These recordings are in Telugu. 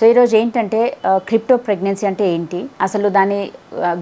so ఈరోజు ఏంటంటే క్రిప్టో ప్రెగ్నెన్సీ అంటే ఏంటి? అసలు దాన్ని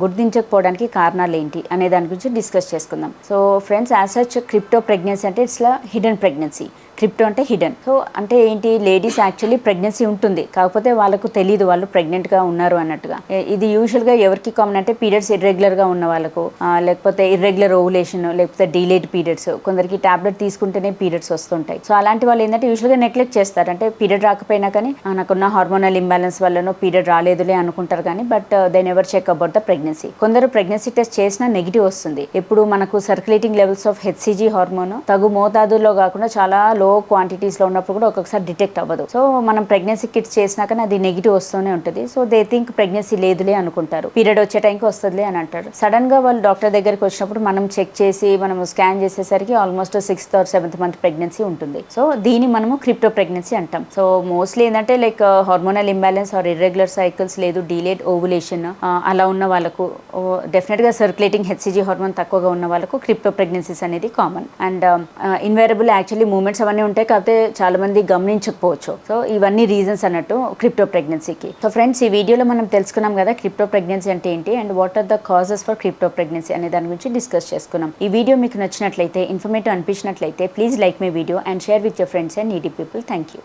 గుర్తించకపోవడానికి కారణాలు ఏంటి? అనే దాని గురించి డిస్కస్ చేసుకుందాం. So friends as such crypto pregnancy అంటే ఇట్స్ హిడెన్ ప్రెగ్నెన్సీ. క్రిప్టో అంటే హిడెన్. సో అంటే ఏంటి? లేడీస్ యాక్చువల్లీ ప్రెగ్నెన్సీ ఉంటుంది. కాకపోతే వాళ్ళకు తెలియదు వాళ్ళు ప్రెగ్నెంట్గా ఉన్నారు అన్నట్టుగా. ఇది యూజువల్గా ఎవరికి కామన్ అంటే పీరియడ్స్ ఇర్రెగ్యులర్గా ఉన్న వాళ్ళకు లేకపోతే ఇర్రెగ్యులర్ ఓవులేషన్ లేకపోతే డీలేట్ పీరియడ్స్. కొందరికి టాబ్లెట్ తీసుకుంటేనే పీరియడ్స్ వస్తుంటాయి. సో అలాంటి వాళ్ళు ఏంటంటే యూజువల్గా నెగ్లెక్ట్ చేస్తారు. అంటే పీరియడ్ రాకపోయినా కానీ నాకున్న హార్మోన్ హార్మోనల్ ఇంబ్యాలెన్స్ వల్లనో పీరియడ్ రాలేదులే అనుకుంటారు కానీ but they never check about the pregnancy కొందరు ప్రెగ్నెన్సీ టెస్ట్ చేసినా నెగిటివ్ వస్తుంది. ఎప్పుడు మనకు circulating levels of hCG hormone తగు మోతాదులో కాకుండా చాలా లో క్వాంటిటీస్లో ఉన్నప్పుడు కూడా ఒక్కొక్కసారి డిటెక్ట్ అవ్వదు. సో మనం ప్రెగ్నెన్సీ కిట్స్ చేసినా కానీ అది నెగిటివ్ వస్తూనే ఉంటుంది. సో దే థింక్ ప్రెగ్నెన్సీ లేదులే అనుకుంటారు. పీరియడ్ వచ్చే టైంకి వస్తుందిలే అని అంటారు. సడన్గా వాళ్ళు డాక్టర్ దగ్గరికి వచ్చినప్పుడు మనం చెక్ చేసి మనం స్కాన్ చేసేసరికి almost sixth or seventh month pregnancy ఉంటుంది. సో దీన్ని మనము క్రిప్టో ప్రెగ్నెన్సీ అంటాం. సో మోస్ట్లీ ఏంటంటే like hormone uh, hormonal imbalance or irregular cycles లేదు డీలేట్ ఓవులేషన్ అలా ఉన్న వాళ్ళకు డెఫినెట్గా సర్క్యులేటింగ్ హెచ్సిజీ హార్మోన్ తక్కువగా ఉన్న వాళ్ళకు క్రిప్టో ప్రెగ్నెన్సీస్ అనేది common and invariable actually moments అవన్నీ ఉంటాయి కాకపోతే చాలా మంది గమనించకపోవచ్చు. సో ఇవన్నీ రీజన్స్ అన్నట్టు క్రిప్టో ప్రెగ్నెన్సీకి సో ఫ్రెండ్స్ ఈ వీడియోలో మనం తెలుసుకున్నాం కదా క్రిప్టో ప్రెగ్నెన్సీ అంటే ఏంటి and what are the causes for crypto pregnancy అనే దాని గురించి డిస్కస్ చేసుకున్నాం. ఈ వీడియో మీకు నచ్చినట్లయితే informative అనిపించినట్లయితే please like my video and share with your friends and needy people thank you